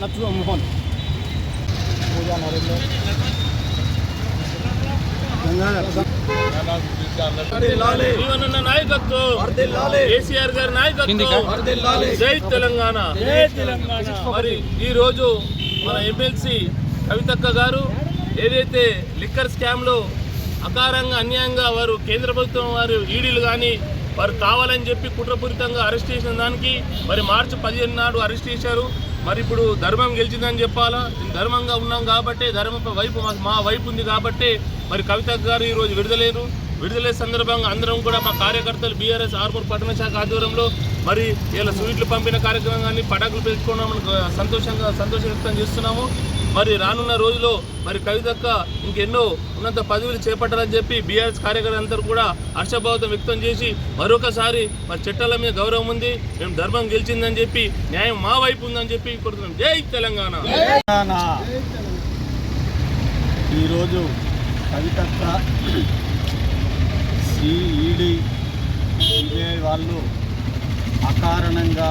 లక్ష్మీ మోహన్ పూజా నరేందర్ కేసీఆర్ గారి నాయకత్వం జై తెలంగాణ. మరి ఈ రోజు మన ఎమ్మెల్సీ కవితక్క గారు ఏదైతే లిక్కర్ స్కామ్లో అకారంగా అన్యాయంగా వారు కేంద్ర ప్రభుత్వం వారు ఈడీలు కానీ వారు కావాలని చెప్పి కుట్రపూరితంగా అరెస్ట్ చేసిన దానికి మరి మార్చి పదిహేను నాడు అరెస్ట్ చేశారు. మరి ఇప్పుడు ధర్మం గెలిచిందని చెప్పాలా? ధర్మంగా ఉన్నాం కాబట్టి ధర్మం వైపు మా- మా వైపు ఉంది కాబట్టి మరి కవిత గారు ఈరోజు విడుదలేరు విడుదల సందర్భంగా అందరం కూడా మా కార్యకర్తలు బీఆర్ఎస్ ఆర్మూర్ పట్టణ శాఖ ఆధ్వర్యంలో మరి ఇలా స్వీట్లు పంపిన కార్యక్రమం కానీ పటాకులు పెంచుకోవడం సంతోషంగా సంతోషం వ్యక్తం చేస్తున్నాము. మరి రానున్న రోజులో మరి కవితక్క ఇంకెన్నో ఉన్నత పదవులు చేపట్టాలని చెప్పి బీఆర్ఎస్ కార్యకర్తలందరూ కూడా హర్షభావితం వ్యక్తం చేసి మరొకసారి మరి చట్టాల మీద గౌరవం ఉంది మేము ధర్మం గెలిచిందని చెప్పి న్యాయం మా వైపు ఉందని చెప్పి కొడుతున్నాం జై తెలంగాణ! తెలంగాణ! ఈరోజు కవితక్క సిఈడి సిబిఐ వాళ్ళు అకారణంగా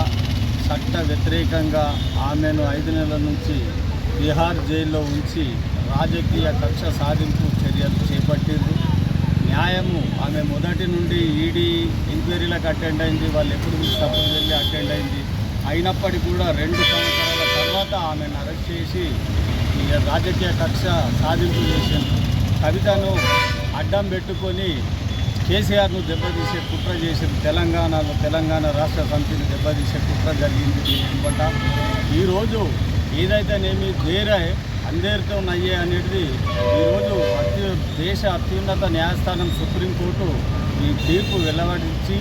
చట్ట వ్యతిరేకంగా ఆమెను ఐదు నెలల నుంచి బీహార్ జైల్లో ఉంచి రాజకీయ కక్ష సాధింపు చర్యలు చేపట్టింది న్యాయము ఆమె మొదటి నుండి ఈడీ ఎంక్వైరీలకు అటెండ్ అయింది వాళ్ళు ఎప్పుడు సభకు వెళ్ళి అటెండ్ అయింది. అయినప్పటికీ కూడా రెండు సంవత్సరాల తర్వాత ఆమెను అరెస్ట్ చేసి రాజకీయ కక్ష సాధింపు చేసింది. కవితను అడ్డం పెట్టుకొని కేసీఆర్ను దెబ్బతీసే కుట్ర చేసింది. తెలంగాణలో తెలంగాణ రాష్ట్ర సమితిని దెబ్బతీసే కుట్ర జరిగింది. దీని ఈరోజు ఏదైతేనేమి వేరే అందరితో నయ్యే అనేది ఈరోజు అత్యు దేశ అత్యున్నత న్యాయస్థానం సుప్రీంకోర్టు ఈ తీర్పు వెలువడించి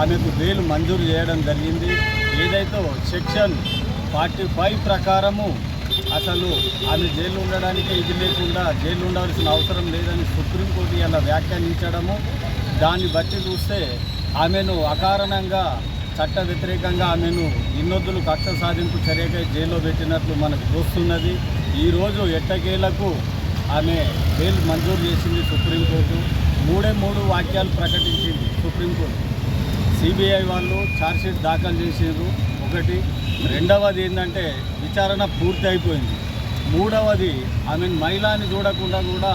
ఆమెకు బెయిల్ మంజూరు చేయడం జరిగింది. ఏదైతే సెక్షన్ ఫార్టీ ఫైవ్ ప్రకారము అసలు ఆమె జైలు ఉండడానికి ఇది లేకుండా జైలు ఉండవలసిన అవసరం లేదని సుప్రీంకోర్టు ఇలా వ్యాఖ్యానించడము. దాన్ని బట్టి చూస్తే ఆమెను అకారణంగా చట్ట వ్యతిరేకంగా ఆమెను ఇన్నొద్దులు కక్ష సాధింపు చర్యకై జైల్లో పెట్టినట్లు మనకు చూస్తున్నది ఈరోజు ఎట్టకేలకు ఆమె బెయిల్ మంజూరు చేసింది సుప్రీంకోర్టు. మూడే మూడు వాక్యాలు ప్రకటించింది సుప్రీంకోర్టు. సిబిఐ వాళ్ళు ఛార్జ్షీట్ దాఖలు చేసారు ఒకటి రెండవది ఏంటంటే విచారణ పూర్తి అయిపోయింది. మూడవది ఆమెను మహిళని చూడకుండా కూడా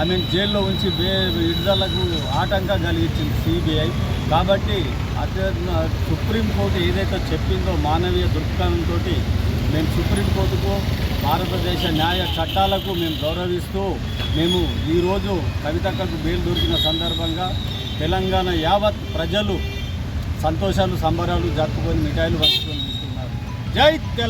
ఆమెను జైల్లో ఉంచి బే విడుదలకు ఆటంకం కలిగించింది సిబిఐ. కాబట్టి అత్య సుప్రీంకోర్టు ఏదైతే చెప్పిందో మానవీయ దృక్పథంతో మేము సుప్రీంకోర్టుకు భారతదేశ న్యాయ చట్టాలకు మేము గౌరవిస్తూ మేము ఈరోజు కవితక్కకు బెయిల్ దొరికిన సందర్భంగా తెలంగాణ యావత్ ప్రజలు సంతోషాలు సంబరాలు జరుపుకొని మిఠాయిలు పంచుకొని జై తెలంగాణ!